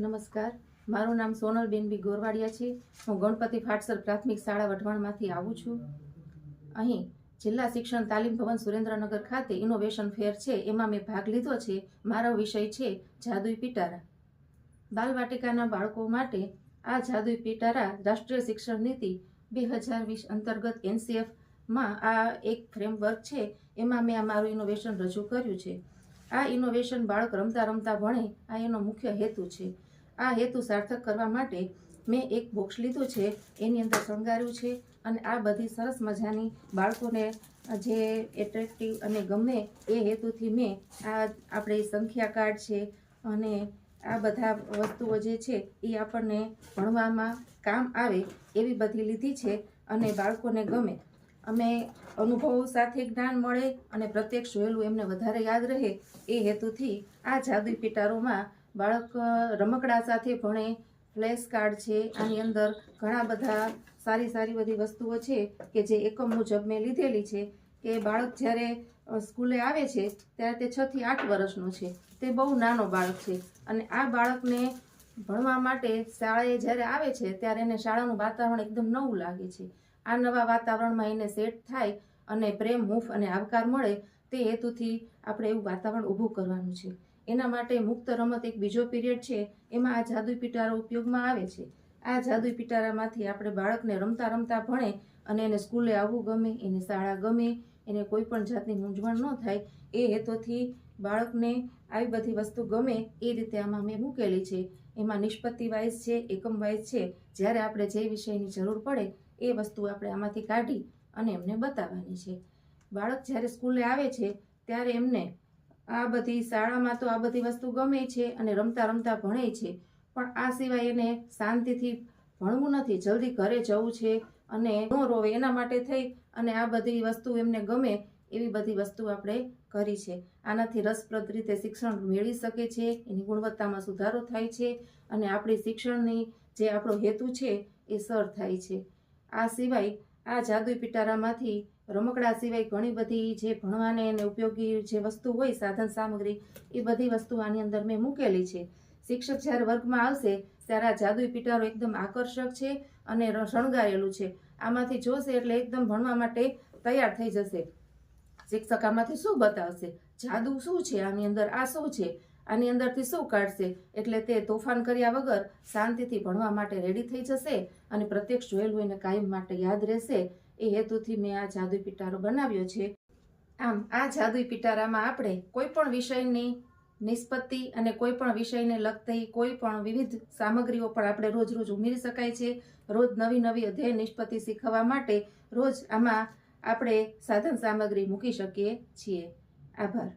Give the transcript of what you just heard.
નમસ્કાર. મારું નામ સોનલબેન બી ગોરવાડિયા છે. હું ગણપતિ ફાટસર પ્રાથમિક શાળા વઢવાણમાંથી આવું છું. અહીં જિલ્લા શિક્ષણ તાલીમ ભવન સુરેન્દ્રનગર ખાતે ઇનોવેશન ફેર છે. એમાં મેં ભાગ લીધો છે. મારો વિષય છે જાદુઈ પિટારા. બાલવાટિકાના બાળકો માટે આ જાદુઈ પિટારા રાષ્ટ્રીય શિક્ષણ નીતિ બે હજાર વીસ અંતર્ગત એનસીએફમાં આ એક ફ્રેમવર્ક છે. એમાં મેં આ મારું ઇનોવેશન રજૂ કર્યું છે. આ ઇનોવેશન બાળક રમતા રમતા ભણે આ એનો મુખ્ય હેતુ છે. આ હેતુ સાર્થક કરવા માટે મેં એક બોક્સ લીધું છે, એની અંદર શણગાર્યું છે અને આ બધી સરસ મજાની બાળકોને જે એટ્રેક્ટિવ અને ગમે એ હેતુથી મેં આ આપણે સંખ્યા કાર્ડ છે અને આ બધા વસ્તુઓ જે છે એ આપણને ભણવામાં કામ આવે એવી બધી લીધી છે અને બાળકોને ગમે. અમે અનુભવો સાથે જ્ઞાન મળે અને પ્રત્યક્ષ જોયેલું એમને વધારે યાદ રહે એ હેતુથી આ જાદુઈ પિટારોમાં બાળક રમકડા સાથે ભણે, ફ્લેશ કાર્ડ છે, આની અંદર ઘણા બધા સારી સારી બધી વસ્તુઓ છે કે જે એકમ મુજબ મેં લીધેલી છે કે બાળક જ્યારે સ્કૂલે આવે છે ત્યારે તે છ થી આઠ વર્ષનું છે. તે બહુ નાનો બાળક છે અને આ બાળકને ભણવા માટે શાળાએ જ્યારે આવે છે ત્યારે એને શાળાનું વાતાવરણ એકદમ નવું લાગે છે. આ નવા વાતાવરણમાં એને સેટ થાય અને પ્રેમ, હૂંફ અને આવકાર મળે તે હેતુથી આપણે એવું વાતાવરણ ઊભું કરવાનું છે. એના માટે મુક્ત રમત એક બીજો પીરિયડ છે. એમાં આ જાદુઈ પિટારો ઉપયોગમાં આવે છે. આ જાદુઈ પિટારામાંથી આપણે બાળકને રમતા રમતા ભણે અને એને સ્કૂલે આવવું ગમે, એને શાળા ગમે, એને કોઈ પણ જાતની મૂંઝવણ ન થાય, એ હેતુથી બાળકને આવી બધી વસ્તુ ગમે એ રીતે આમાં મેં મૂકેલી છે. એમાં નિષ્પત્તિ વાઇઝ છે, એકમ વાઇઝ છે. જ્યારે આપણે જે વિષયની જરૂર પડે એ વસ્તુ આપણે આમાંથી કાઢી અને એમને બતાવવાની છે. બાળક જ્યારે સ્કૂલે આવે છે, ત્યારે એમને આ બધી શાળામાં તો આ બધી વસ્તુ ગમે છે અને રમતા રમતા ભણે છે. પણ આ સિવાય એને શાંતિથી ભણવું નથી. જલ્દી ઘરે જવું છે અને ન રોવે. એના માટે થઈ અને આ બધી વસ્તુ એમને ગમે એવી બધી વસ્તુ આપણે કરી છે. આનાથી રસપ્રદ રીતે શિક્ષણ મેળવી શકે છે. એની ગુણવત્તામાં સુધારો થાય છે અને આપણી શિક્ષણની જે આપણો હેતુ છે એ સર થાય છે. આ સિવાય આ જાદુઈ પિટારામાંથી રમકડા સિવાય ઘણી બધી જે ભણવાને અને ઉપયોગી જે વસ્તુ હોય, સાધન સામગ્રી, એ બધી વસ્તુ આની અંદર મેં મૂકેલી છે. શિક્ષક જ્યારે વર્ગમાં આવશે, ત્યારે આ જાદુઈ પિટારો એકદમ આકર્ષક છે અને શણગારેલું છે. આમાંથી જોશે એટલે એકદમ ભણવા માટે તૈયાર થઈ જશે. શિક્ષક આમાંથી શું બતાવશે? જાદુ શું છે? આની અંદર આ શું છે? આની અંદરથી શું કાઢશે? એટલે તે તોફાન કર્યા વગર શાંતિથી ભણવા માટે રેડી થઈ જશે અને પ્રત્યક્ષ જોયેલું એને કાયમ માટે યાદ રહેશે. એ હેતુથી મેં આ જાદુઈ પિટારો બનાવ્યો છે. આમ, આ જાદુઈ પિટારામાં આપણે કોઈ પણ વિષયની નિષ્પત્તિ અને કોઈ પણ વિષયને લગતી કોઈ પણ વિવિધ સામગ્રીઓ પણ આપણે રોજ રોજ ઉમેરી શકાય છે. રોજ નવી નવી અધ્યયન નિષ્પત્તિ શીખવવા માટે રોજ આમાં આપણે સાધન સામગ્રી મૂકી શકીએ છીએ. આભાર.